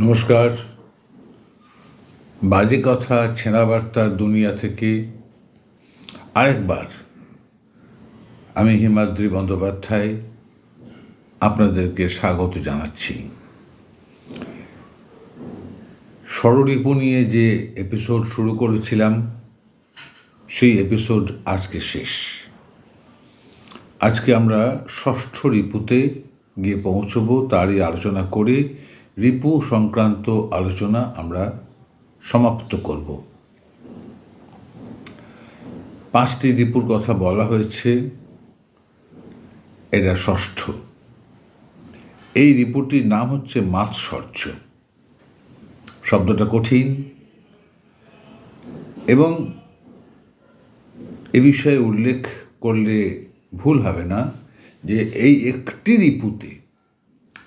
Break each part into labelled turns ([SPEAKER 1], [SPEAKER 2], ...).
[SPEAKER 1] নমস্কার। বাজে কথা ছেঁড়া বার্তার দুনিয়া থেকে আরেকবার আমি হিমাদ্রি বন্দ্যোপাধ্যায় আপনাদেরকে স্বাগত জানাচ্ছি। ষড়রিপু নিয়ে যে এপিসোড শুরু করেছিলাম, সেই এপিসোড আজকে শেষ। আজকে আমরা ষষ্ঠ রিপুতে গিয়ে পৌঁছবো, তারই আলোচনা করে রিপু সংক্রান্ত আলোচনা আমরা সমাপ্ত করব। পাঁচটি রিপুর কথা বলা হয়েছে, এরা ষষ্ঠ। এই রিপুটির নাম হচ্ছে মাৎসর্য। শব্দটা কঠিন এবং এ বিষয়ে উল্লেখ করলে ভুল হবে না যে এই একটি রিপুতে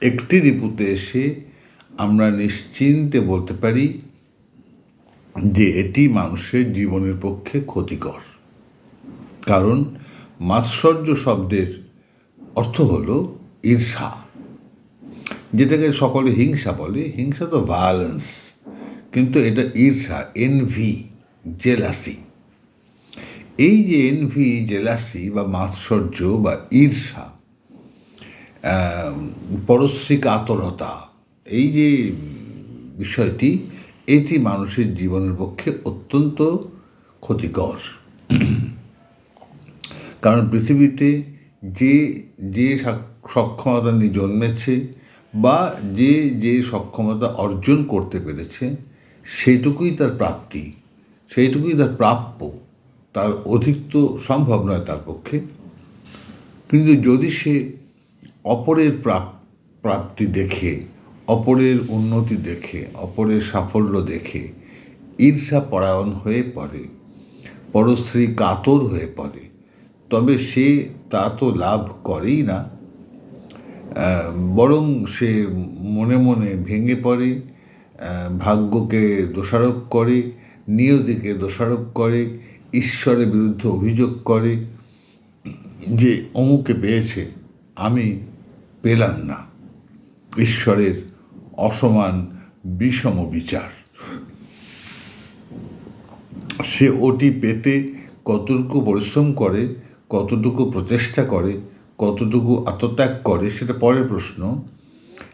[SPEAKER 1] একটি রিপুতে এসে আমরা নিশ্চিন্তে বলতে পারি যে এটি মানুষের জীবনের পক্ষে ক্ষতিকর। কারণ মাৎসর্য শব্দের অর্থ হল ঈর্ষা। যেটাকে সকলে হিংসা বলে, হিংসা তো ভায়োলেন্স কিন্তু এটা ঈর্ষা এনভি জেলাসি এই যে এনভি জেলাসি বা মাৎসর্য বা ঈর্ষা পরশ্রী কাতরতা এই যে বিষয়টি, এটি মানুষের জীবনের পক্ষে অত্যন্ত ক্ষতিকর। কারণ পৃথিবীতে যে যে সক্ষমতা নিয়ে জন্মেছে বা যে যে সক্ষমতা অর্জন করতে পেরেছে সেটুকুই তার প্রাপ্তি, সেইটুকুই তার প্রাপ্য, তার অধিক তো সম্ভব নয় তার পক্ষে। কিন্তু যদি সে অপরের প্রাপ্তি দেখে অপরের উন্নতি দেখে, অপরের সাফল্য দেখে, ঈর্ষা পরায়ণ হয়ে পড়ে, পরশ্রী কাতর হয়ে পড়ে। তবে সে তা তো লাভ করেই না। বরং সে মনে মনে ভেঙে পড়ে ভাগ্যকে দোষারোপ করে, নিয়তিকে দোষারোপ করে, ঈশ্বরের বিরুদ্ধে অভিযোগ করে যে অমুকে পেয়েছে, আমি পেলাম না। ঈশ্বরের অসমান বিষম বিচার। সে ওটি পেতে কতটুকু পরিশ্রম করে, কতটুকু প্রচেষ্টা করে, কতটুকু আত্মত্যাগ করে, সেটা পরের প্রশ্ন।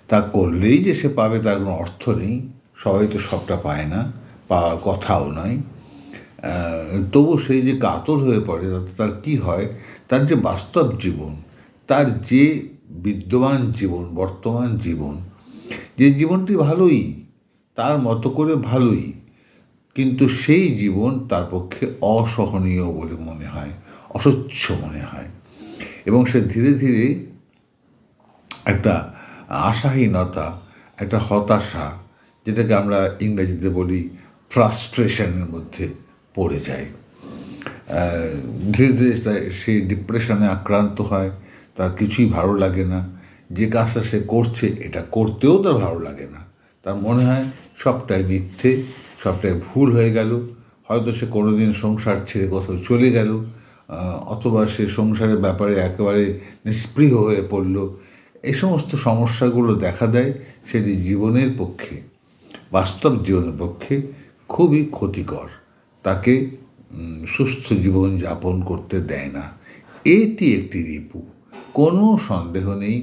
[SPEAKER 1] তা করলেই যে সে পাবে তার কোনো অর্থ নেই, সবাই তো সবটা পায় না, পাওয়ার কথাও নয়। তবু সেই যে কাতর হয়ে পড়ে, তাতে তার কী হয়? তার যে বাস্তব জীবন, তার যে বিদ্যমান জীবন, বর্তমান জীবন যে জীবনটি ভালোই, তার মতো করে ভালোই, কিন্তু সেই জীবন তার পক্ষে অসহনীয় বলে মনে হয়, অস্বচ্ছ মনে হয়। এবং সে ধীরে ধীরে একটা আশাহীনতা, একটা হতাশা, যেটাকে আমরা ইংরেজিতে বলি ফ্রাস্ট্রেশনের মধ্যে পড়ে যায়। ধীরে ধীরে সে ডিপ্রেশনে আক্রান্ত হয়, তার কিছুই ভালো লাগে না। যে কাজটা সে করছে, এটা করতেও তার ভালো লাগে না। তার মনে হয় সবটাই মিথ্যে, সবটাই ভুল হয়ে গেল। হয়তো সে কোনোদিন সংসার ছেড়ে কোথাও চলে গেল অথবা সে সংসারের ব্যাপারে একেবারে নিষ্পৃহ হয়ে পড়ল। এই সমস্ত সমস্যাগুলো দেখা দেয় সেটি জীবনের পক্ষে, বাস্তব জীবনের পক্ষে খুবই ক্ষতিকর। তাকে সুস্থ জীবন যাপন করতে দেয় না। এটি একটি রিপু। কোনো সন্দেহ নেই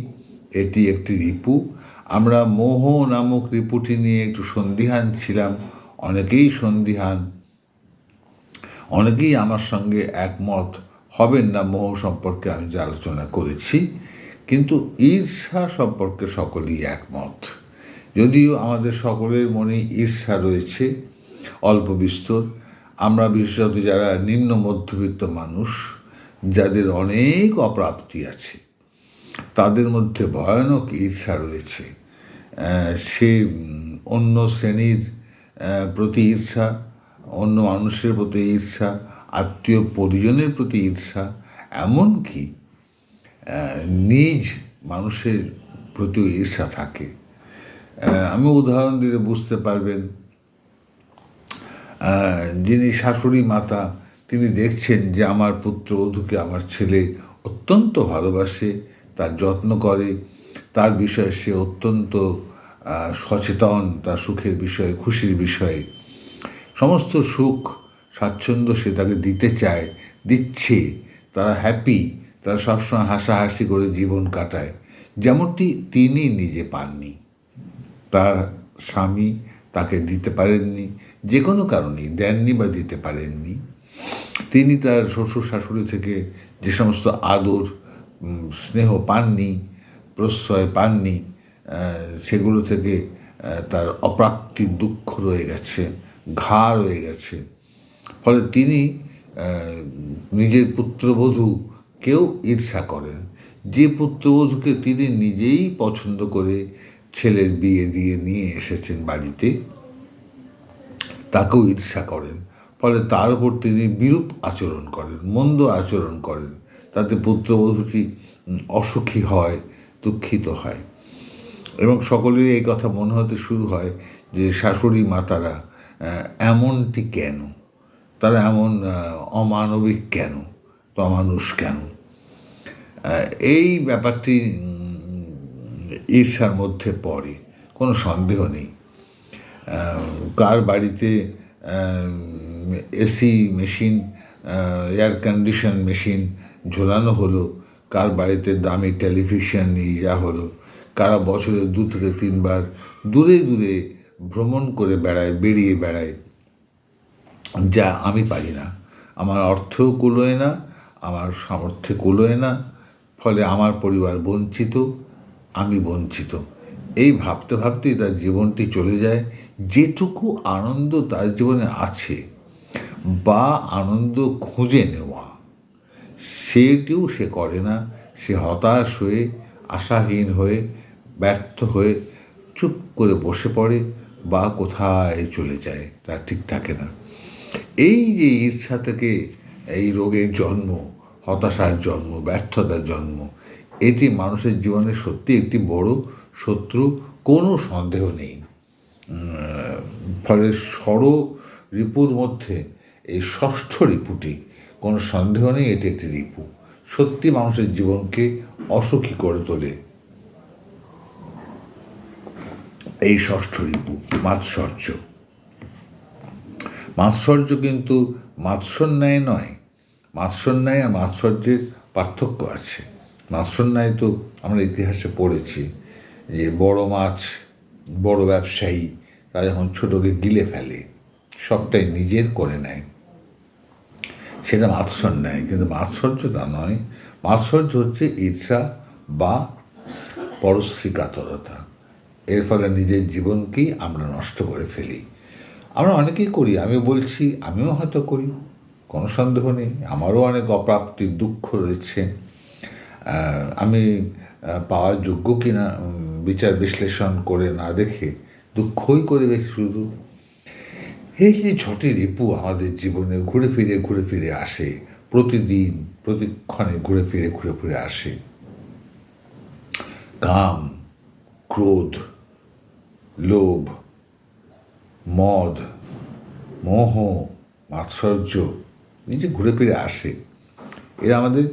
[SPEAKER 1] এটি একটি রিপু। আমরা মোহ নামক রিপুটি নিয়ে একটু সন্দিহান ছিলাম। অনেকেই সন্দিহান। অনেকেই আমার সঙ্গে একমত হবেন না মোহ সম্পর্কে আমি যে আলোচনা করেছি, কিন্তু ঈর্ষা সম্পর্কে সকলেই একমত। যদিও আমাদের সকলের মনে ঈর্ষা রয়েছে, অল্প বিস্তর। আমরা বিশেষত যারা নিম্ন মধ্যবিত্ত মানুষ, যাদের অনেক অপ্রাপ্তি আছে। তাদের মধ্যে ভয়ানক ঈর্ষা রয়েছে। সে অন্য শ্রেণির প্রতি ঈর্ষা, অন্য মানুষের প্রতি ঈর্ষা, আত্মীয় পরিজনের প্রতি ঈর্ষা, এমনকি নিজ মানুষের প্রতি ঈর্ষা থাকে। আমি উদাহরণ দিলে বুঝতে পারবেন যিনি শাশুড়ি মাতা, তিনি দেখছেন যে আমার পুত্র বধূকে আমার ছেলে অত্যন্ত ভালোবাসে তার যত্ন করে। তার বিষয়ে সে অত্যন্ত সচেতন, তার সুখের বিষয়ে, খুশির বিষয়ে। সমস্ত সুখ, স্বাচ্ছন্দ্য সে তাকে দিতে চায়, দিচ্ছে। তারা হ্যাপি তারা সবসময় হাসাহাসি করে জীবন কাটায়। যেমনটি তিনি নিজে পাননি। তার স্বামী তাকে দিতে পারেননি, যে কোনো কারণেই দেননি বা দিতে পারেননি। তিনি তার শ্বশুর শাশুড়ি থেকে যে সমস্ত আদর স্নেহ পাননি, প্রশ্রয় পাননি সেগুলো থেকে তার অপ্রাপ্তির দুঃখ রয়ে গেছে, ঘা রয়ে গেছে। ফলে তিনি নিজের নিজের পুত্রবধূকেও ঈর্ষা করেন। যে পুত্রবধূকে তিনি নিজেই পছন্দ করে ছেলের বিয়ে দিয়ে নিয়ে এসেছেন বাড়িতে, তাকেও ঈর্ষা করেন। ফলে তার উপর তিনি বিরূপ আচরণ করেন, মন্দ আচরণ করেন। তাতে পুত্রবধূটি অসুখী হয়, দুঃখিত হয়। এবং সকলের এই কথা মনে হতে শুরু হয় যে শাশুড়ি মাতারা এমনটি কেন? তারা এমন অমানবিক কেন অমানুষ কেন? এই ব্যাপারটি ঈর্ষার মধ্যে পড়ে, কোনো সন্দেহ নেই। কার বাড়িতে AC machine air condition machine ঝোলানো হলো, কার বাড়িতে দামি টেলিভিশন নিয়ে যাওয়া হলো, কারা বছরে দু থেকে তিনবার দূরে দূরে ভ্রমণ করে বেড়ায়, বেরিয়ে বেড়ায়। যা আমি পারি না। আমার অর্থও কুলোয় না, আমার সামর্থ্যে কুলোয় না, ফলে আমার পরিবার বঞ্চিত, আমি বঞ্চিত। এই ভাবতে ভাবতেই তার জীবনটি চলে যায়, যেটুকু আনন্দ তার জীবনে আছে, বা আনন্দ খুঁজে নেওয়া। সেটিও সে করে না। সে হতাশ হয়ে, আশাহীন হয়ে, ব্যর্থ হয়ে চুপ করে বসে পড়ে বা কোথায় চলে যায়, তার ঠিক থাকে না। এই যে ঈর্ষা থেকে এই রোগের জন্ম, হতাশার জন্ম, ব্যর্থতার জন্ম, এটি মানুষের জীবনে সত্যি একটি বড় শত্রু, কোনো সন্দেহ নেই। ফলে ষড় রিপুর মধ্যে, এই ষষ্ঠ রিপুটি কোনো সন্দেহ নেই এটি একটি রিপু। সত্যি মানুষের জীবনকে অসুখী করে তোলে। এই ষষ্ঠ রিপু, মাৎসর্য। মাৎসর্য কিন্তু মাৎসন্যায় নয়। মাৎসন্যায় আর মাৎসর্যের পার্থক্য আছে। মাৎসন্যায় তো আমরা ইতিহাসে পড়েছি যে বড় মাছ, বড় ব্যবসায়ী, তারা যখন ছোটোকে গিলে ফেলে, সবটাই নিজের করে নেয়। সেটা মাৎসর নেয়, কিন্তু মাৎসর্য তা নয়। মাৎসর্য হচ্ছে ঈর্ষা বা পরশ্রী কাতরতা এর ফলে নিজের জীবনকেই আমরা নষ্ট করে ফেলি। আমরা অনেকেই করি, আমি বলছি, আমিও হয়তো করি, কোনো সন্দেহ নেই, আমারও অনেক অপ্রাপ্তির দুঃখ রয়েছে। আমি পাওয়ার যোগ্য কিনা বিচার বিশ্লেষণ করে না দেখে দুঃখই করে শুধু। এই যে ছটি রিপু আমাদের জীবনে ঘুরে ফিরে ঘুরে ফিরে আসে। প্রতিদিন, প্রতিক্ষণে ঘুরে ফিরে ঘুরে ফিরে আসে। কাম, ক্রোধ, লোভ, মদ, মোহ, মাৎসর্য, এই যে ঘুরে ফিরে আসে, এরা আমাদের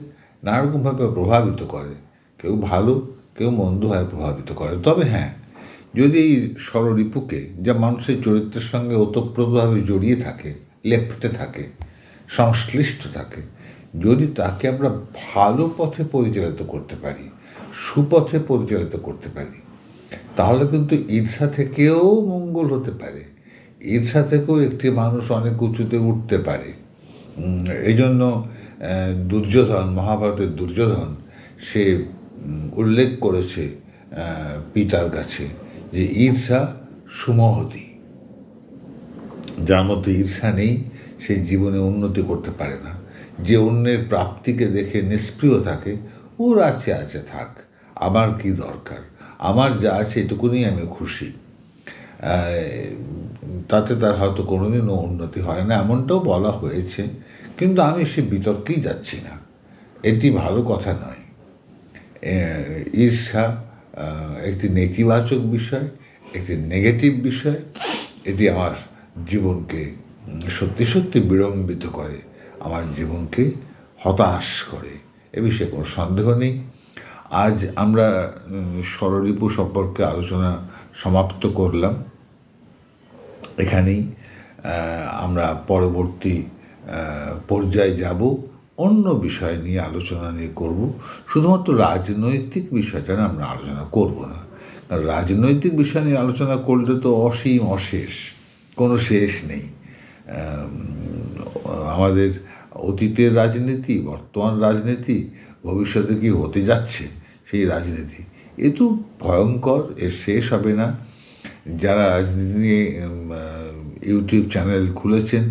[SPEAKER 1] নানারকমভাবে প্রভাবিত করে। কেউ ভালো, কেউ মন্দ হয় প্রভাবিত করে। তবে হ্যাঁ যদি এই ষড়রিপুকে যা মানুষের চরিত্রের সঙ্গে ওতপ্রোতভাবে জড়িয়ে থাকে, লেপ্টে থাকে, সংশ্লিষ্ট থাকে, যদি তাকে আমরা ভালো পথে পরিচালিত করতে পারি, সুপথে পরিচালিত করতে পারি, তাহলে কিন্তু ঈর্ষা থেকেও মঙ্গল হতে পারে। ঈর্ষা থেকেও একটি মানুষ অনেক উঁচুতে উঠতে পারে। এই জন্য দুর্যোধন, মহাভারতের দুর্যোধন, সে উল্লেখ করেছে পিতার কাছে। যে ঈর্ষা সুমহতি, যার মধ্যে ঈর্ষা নেই, সে জীবনে উন্নতি করতে পারে না। যে অন্যের প্রাপ্তিকে দেখে নিষ্ক্রিয় থাকে, ওর আছে আছে, থাক, আমার কি দরকার? আমার যা আছে, এটুকুনি আমি খুশি। তাতে তার হয়তো কোনোদিনও উন্নতি হয় না, এমনটাও বলা হয়েছে, কিন্তু আমি সে বিতর্কেই যাচ্ছি না। এটি ভালো কথা নয়। ঈর্ষা একটি নেতিবাচক বিষয়, একটি নেগেটিভ বিষয়, এটি আমার জীবনকে সত্যি সত্যি বিড়ম্বিত করে, আমার জীবনকে হতাশ করে। এ বিষয়ে কোনো সন্দেহ নেই। আজ আমরা ষড়রিপু সম্পর্কে আলোচনা সমাপ্ত করলাম। এখানেই আমরা পরবর্তী পর্যায়ে যাব। অন্য বিষয় নিয়ে আলোচনা নিয়ে করব। শুধুমাত্র রাজনৈতিক বিষয়টা আমরা আলোচনা করব না। কারণ রাজনৈতিক বিষয় নিয়ে আলোচনা করলে তো অসীম অশেষ, কোনো শেষ নেই। আমাদের অতীতের রাজনীতি, বর্তমান রাজনীতি, ভবিষ্যতে কি হতে যাচ্ছে সেই রাজনীতি, এ তো ভয়ঙ্কর, এর শেষ হবে না। যারা রাজনীতি নিয়ে ইউটিউব চ্যানেল খুলেছেন,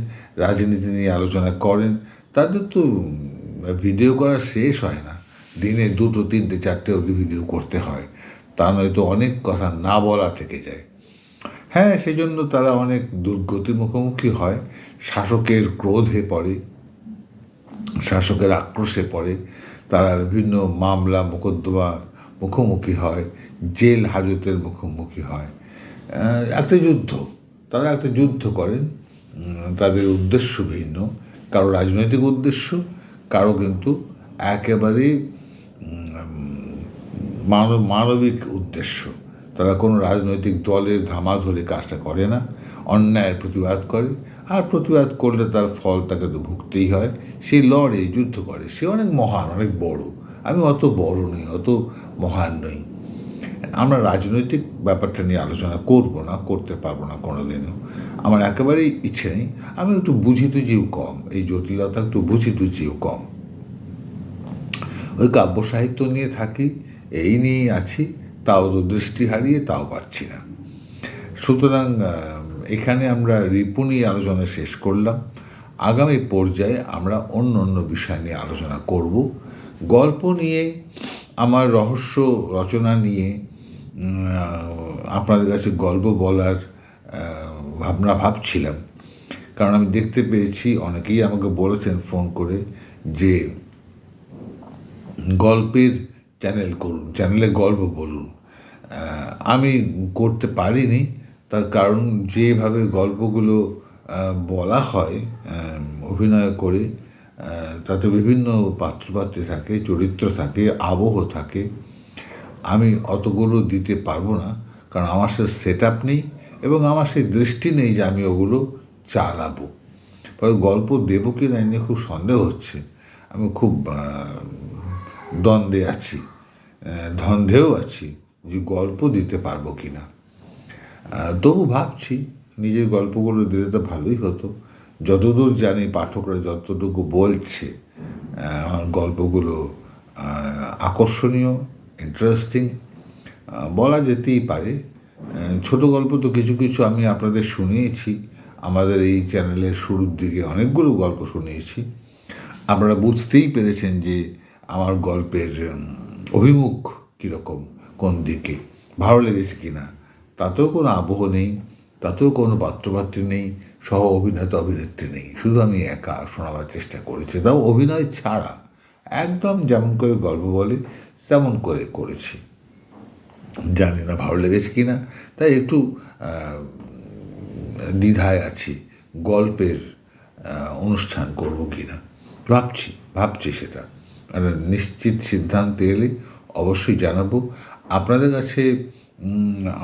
[SPEAKER 1] রাজনীতি নিয়ে আলোচনা করেন তাদের তো ভিডিও করা শেষ হয় না। দিনে দুটো, তিনটে, চারটে অবধি ভিডিও করতে হয়। তা নয়তো অনেক কথা না বলা থেকে যায়। হ্যাঁ সেজন্য তারা অনেক দুর্গতির মুখোমুখি হয়। শাসকের ক্রোধে পড়ে, শাসকের আক্রোশে পড়ে। তারা বিভিন্ন মামলা মোকদ্দমার মুখোমুখি হয়, জেল হাজতের মুখোমুখি হয়। একটা যুদ্ধ, তারা একটা যুদ্ধ করেন। তাদের উদ্দেশ্য ভিন্ন কারও রাজনৈতিক উদ্দেশ্য, কারও কিন্তু একেবারেই মানব, মানবিক উদ্দেশ্য। তারা কোনো রাজনৈতিক দলের ধামা ধরে কাজটা করে না, অন্যায়ের প্রতিবাদ করে। আর প্রতিবাদ করলে তার ফল তাকে তো ভুগতেই হয়। সে লড়ে, যুদ্ধ করে। সে অনেক মহান, অনেক বড়। আমি অত বড় নই, অত মহান নই। আমরা রাজনৈতিক ব্যাপারটা নিয়ে আলোচনা করব না, করতে পারব না কোনোদিনও। আমার একেবারেই ইচ্ছে নেই। আমি একটু বুঝি টুঝিও কম, এই জটিলতা একটু বুঝি টুঝিও কম। ওই কাব্য সাহিত্য নিয়ে থাকি, এই নিয়েই আছি, তাও তো দৃষ্টি হারিয়ে তাও পারছি না। সুতরাং এখানে আমরা রিপু নিয়ে আলোচনা শেষ করলাম। আগামী পর্যায়ে আমরা অন্য অন্য বিষয় নিয়ে আলোচনা করব। গল্প নিয়ে, আমার রহস্য রচনা নিয়ে আপনাদের কাছে গল্প বলার ভাবনা ভাবছিলাম। কারণ আমি দেখতে পেয়েছি, অনেকেই আমাকে বলেছেন ফোন করে যে, গল্পের চ্যানেল করুন, চ্যানেলে গল্প বলুন। আমি করতে পারিনি। তার কারণ যেভাবে গল্পগুলো বলা হয় অভিনয় করে তাতে বিভিন্ন পাত্রপাত্রী থাকে, চরিত্র থাকে, আবহ থাকে। আমি অতগুলো দিতে পারব না, কারণ আমার সে সেট আপ নেই। এবং আমার সেই দৃষ্টি নেই যে আমি ওগুলো চালাবো। ফলে গল্প দেবো কি না নিয়ে খুব সন্দেহ হচ্ছে। আমি খুব দ্বন্দ্বে আছি আহ, ধন্ধেও আছি যে গল্প দিতে পারব কি না তবু ভাবছি নিজের গল্পগুলো দিলে তো ভালোই হতো। যতদূর জানি পাঠকরা যতটুকু বলছে আমার গল্পগুলো আকর্ষণীয় ইন্টারেস্টিং বলা যেতেই পারে। ছোট গল্প তো কিছু কিছু আমি আপনাদের শুনিয়েছি। আমাদের এই চ্যানেলের শুরুর দিকে অনেকগুলো গল্প শুনিয়েছি। আপনারা বুঝতেই পেরেছেন যে আমার গল্পের অভিমুখ কীরকম, কোন দিকে, ভালো লেগেছে কি না তাতেও কোনো আবহ নেই, তাতেও কোনো পাত্রপাত্রী নেই, সহ অভিনেতা অভিনেত্রী নেই। শুধু আমি একা শোনাবার চেষ্টা করেছি, তাও অভিনয় ছাড়া। একদম যেমন করে গল্প বলে, তেমন করে করেছি। জানি না, ভালো লেগেছে কি না তাই একটু দ্বিধায় আছি, গল্পের অনুষ্ঠান করব কি না ভাবছি ভাবছি সেটা। আর নিশ্চিত সিদ্ধান্তে এলে অবশ্যই জানাব। আপনাদের কাছে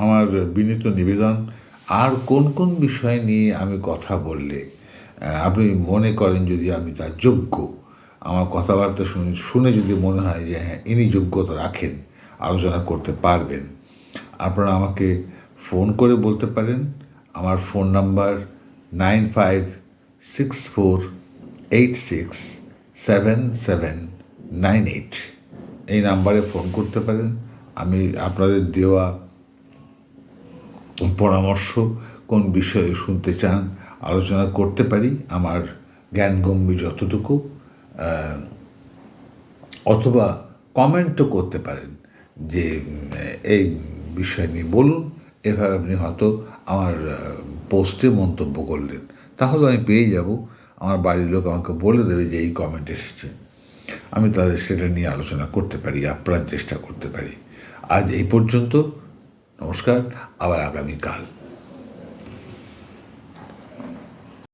[SPEAKER 1] আমার বিনীত নিবেদন, আর কোন কোন বিষয় নিয়ে আমি কথা বললে আপনি মনে করেন যদি আমি তার যোগ্য? আমার কথাবার্তা শুনে শুনে যদি মনে হয় যে হ্যাঁ ইনি যোগ্যতা রাখেন আলোচনা করতে পারবেন। আপনারা আমাকে ফোন করে বলতে পারেন। আমার phone number nine five six four eight six seven seven nine eight. এই নাম্বারে ফোন করতে পারেন। আমি আপনাদের দেওয়া পরামর্শ কোন বিষয়ে শুনতে চান, আলোচনা করতে পারি। আমার জ্ঞানগম্ভীর যতটুকু অথবা কমেন্টও করতে পারেন। যে এই বিষয় নিয়ে বলুন, এভাবে আপনি হয়তো আমার পোস্টে মন্তব্য করলেন। তাহলে আমি পেয়ে যাব। আমার বাড়ির লোক আমাকে বলে দেবে যে, এই কমেন্ট এসেছে। আমি তাদের সেটা নিয়ে আলোচনা করতে পারি, আপ্রাণ চেষ্টা করতে পারি। আজ এই পর্যন্ত, নমস্কার, আবার আগামীকাল।